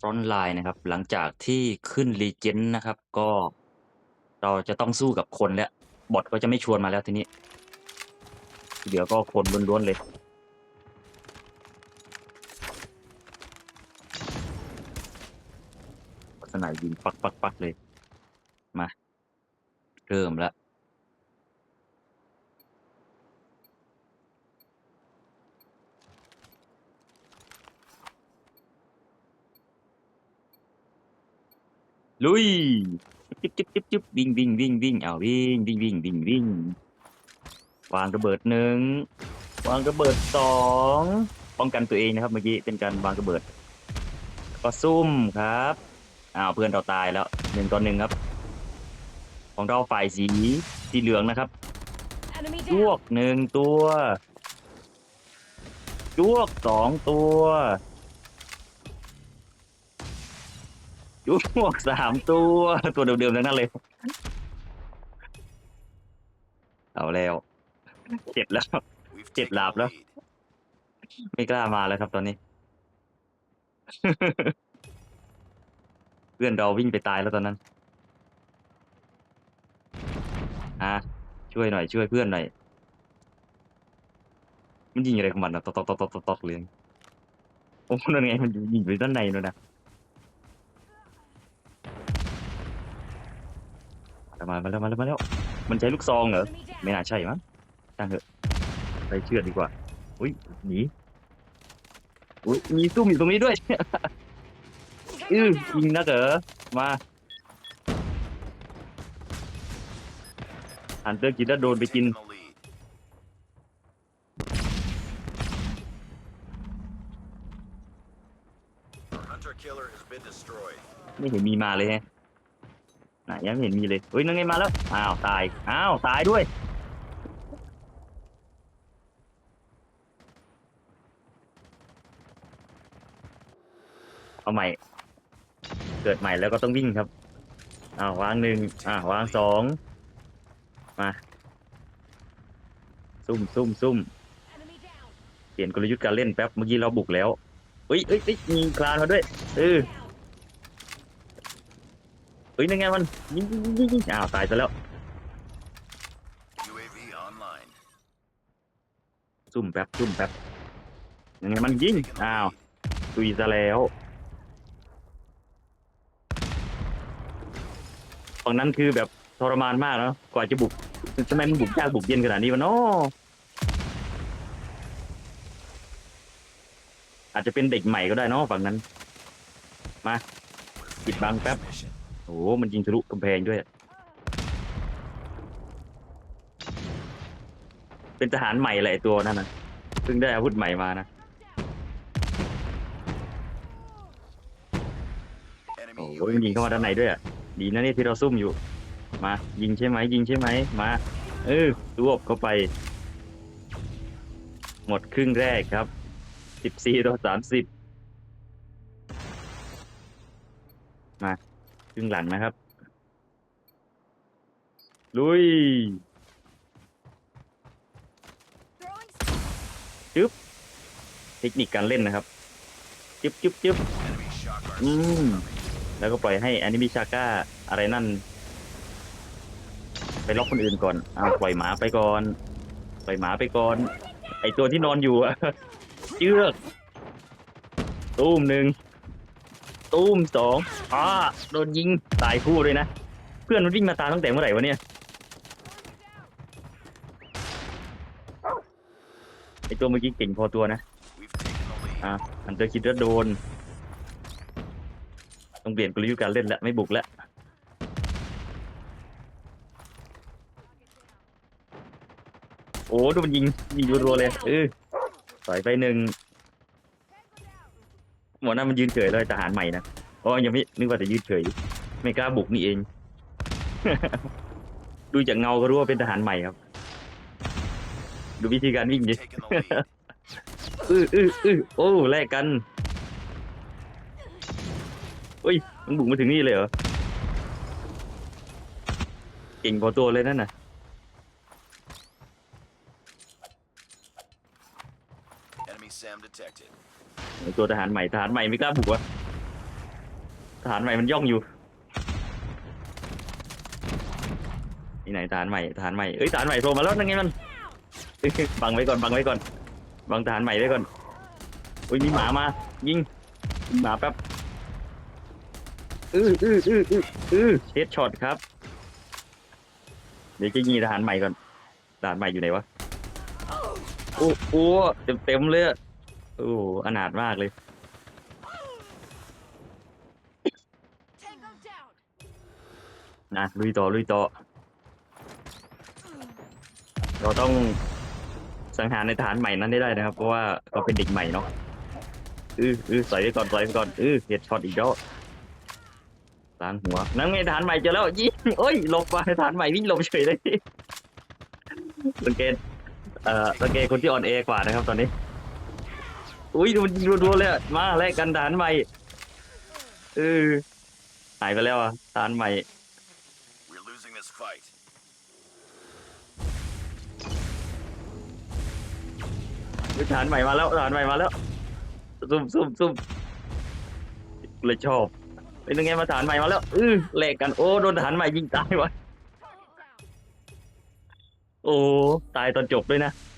ฟรอนไลน์นะครับ หลังจากที่ขึ้น Legend นะครับ ก็ เราจะต้องสู้กับคนแล้ว บอทก็จะไม่ชวนมาแล้วทีนี้เดี๋ยวก็คนล้วนๆเลยสนายยิงปักปักปักเลย มา เริ่มแล้ว ลุยจิ๊บจิ๊บจิ๊บจิ๊บวิ่งวิ่งวิ่งวิ่งเอาวิ่งวิ่งวิ่งวิ่งวิ่งวางระเบิดหนึ่งวางระเบิดสองป้องกันตัวเองนะครับเมื่อกี้เป็นการวางระเบิด ก็ซุ่มครับอ้าวเพื่อนเราตายแล้วหนึ่งต่อหนึ่งครับ ของเราฝ่ายสีสีเหลืองนะครับ Enemy จว down. กหนึ่งตัวจวกสองตัว จวกสามตัว ตัวเดิมๆทั้งนั้นเลย เอาแล้ว เจ็บแล้ว We've Chết taken lạp the đó. lead. ไม่กล้ามาแล้วครับตอนนี้ เพื่อนเราวิ่งไปตายแล้วตอนนั้นอะช่วยหน่อยช่วยเพื่อนหน่อย มันยิงอะไรของมันอะตอกตอกตอกตอกตอกตอกเลยโอ้นั่นไงมันยิงอยู่ด้านในนู่นนะ มามาแล้วมาแล้วมาแล้ว มันใช้ลูกซองเหรอ Enemy down. ไม่น่าใช่มั้งช่างเถอะ ไปเชื่อดดีกว่า อุ้ยหนีอุ้ยมีซุ่มอยู่ตรงนี้ด้วย Take อื้อ them ยิ down. งนะเต๋อมาหันเตอร์กินแล้วโดนไปกิน Taken the lead. Our hunter killer has been destroyed. ไม่เห็นมีมาเลยแฮะ ไหนยังไม่เห็นมีเลยเฮ้ยนั่งไงมาแล้ว อ้าวตาย อ้าวตายด้วย เอาใหม่ เกิดใหม่แล้วก็ต้องวิ่งครับ อ้าววางหนึ่งอ่าววางสองมา ซุ่มซุ่มซุ่มเปลี่ยนกลยุทธ์การเล่นแป๊บ เมื่อกี้เราบุกแล้วเฮ้ยเฮ้ยเฮ้ยมีคลานมาด้วยเออ เฮ้ยนั่นไงมันยิงยิงยิงยิงยิงอ้าวตายซะแล้ว UAV online. ซุ่มแป๊บซุ่มแป๊บยังไงมันยิง Taken the อ้าว lead. ตุยซะแล้วฝั่งนั้นคือแบบทรมานมากเนาะกว่าจะบุกทำไมมันบุกยากบุกเย็นขนาดนี้วะเนาะอาจจะเป็นเด็กใหม่ก็ได้เนาะฝั่งนั้น มาปิดบังแป๊บ Mission. โอ้โหมันยิงทะลุกำแพงด้วย เป็นทหารใหม่แหละไอ้ตัวนั่นนะเพิ่งได้อาวุธใหม่มานะ โอ้โหมันยิงเข้ามาด้านในด้วยอะดีนะเนี่ยที่เราซุ่มอยู่ มา ยิงใช่ไหมยิงใช่ไหมมา เออรวบเข้าไป หมดครึ่งแรกครับสิบสี่ต่อสามสิบมา รึ่งหลังนะครับ ลุย Throwing เทคนิคการเล่นนะครับ จึ๊บจึ๊บจึ๊บ Enemy shock guards Mm. incoming. แล้วก็ปล่อยให้อนิมิชาก้าอะไรนั่น ไปล็อกคนอื่นก่อนเอาวปล่อยหมาไปก่อน ปล่อยหมาไปก่อน ไอตัวที่นอนอยู่อะเชือก ตูมหนึ่ง ตูมสองอ่าโดนยิงตายคู่เลยนะ เพื่อนมันวิ่งมาตามตั้งแต่เมื่อไหร่วะเนี่ยไอตัวเมื่อกี้เก่งพอตัวนะอะอันเตอร์คิดว่าโดนต้องเปลี่ยนกลยุทธ์การเล่นแล้วไม่บุกแล้วโอ้ดูมันยิงยิงรัวๆเลยเออต่ไปหนึ่ง หมอนั่นมันยืนเฉยเลยทหารใหม่นะอ๋อยังไม่นึกว่าจะยืนเฉย ไม่กล้าบุกนี่เอง ดูจากเงาก็รู้ว่าเป็นทหารใหม่ครับ ดูวิธีการวิ่งดิอื้ออื้ออื้อโอ้แลกกันเฮ้ยมันบุกมาถึงนี่เลยเหรอเก่งพอตัวเลยนั่นน่ะ ตัวทหารใหม่ทหารใหม่ไม่กล้าบุกวะทหารใหม่มันย่องอยู่ที่ไหนทหารใหม่ทหารใหม่เอ้ยทหารใหม่โผล่มาแล้วนั่นไงมันบังไว้ก่อนบังไว้ก่อนบังทหารใหม่ไว้ก่อนอุ้ยมีหมามา ยิงหมาแป๊บอื้ออื้ออื้ออื้ออื้อเฮดช็อตครับ เดี๋ยวจะยิงทหารใหม่ก่อนทหารใหม่อยู่ไหนวะโอ้โหเต็มเต็มเลย โอ้อนาถมากเลย Tango down. นะลุยต่อลุยต่อ เราต้องสังหารในฐานใหม่นั้นได้ได้นะครับ เพราะว่าเราเป็นเด็กใหม่เนาะอืออือใส่ไว้ก่อนใส่ไว้ก่อนอือเฮดช็อตอีกแล้วล้างหัวนั่งไงฐานใหม่เจอแล้วยิงโอ้ยหลบไปฐานใหม่วิ่งหลบเฉยเลยสังเกตเอ่อสังเกตคนที่อ่อนแอกว่านะครับ ตอนนี้ อุ้ยดูมันยิงรัวๆเลยอะมาแลกกันฐานใหม่เออหายไปแล้วอะฐานใหม่ We're losing this fight. อุ๊ยฐานใหม่มาแล้วฐานใหม่มาแล้วซุ่มซุ่มซุ่มเลยชอบเป็นยังไงมาฐานใหม่มาแล้วอือแลกกันโอ้โดนฐานใหม่ยิงตายวะ Target down. โอ้ตายตอนจบด้วยนะ Enemy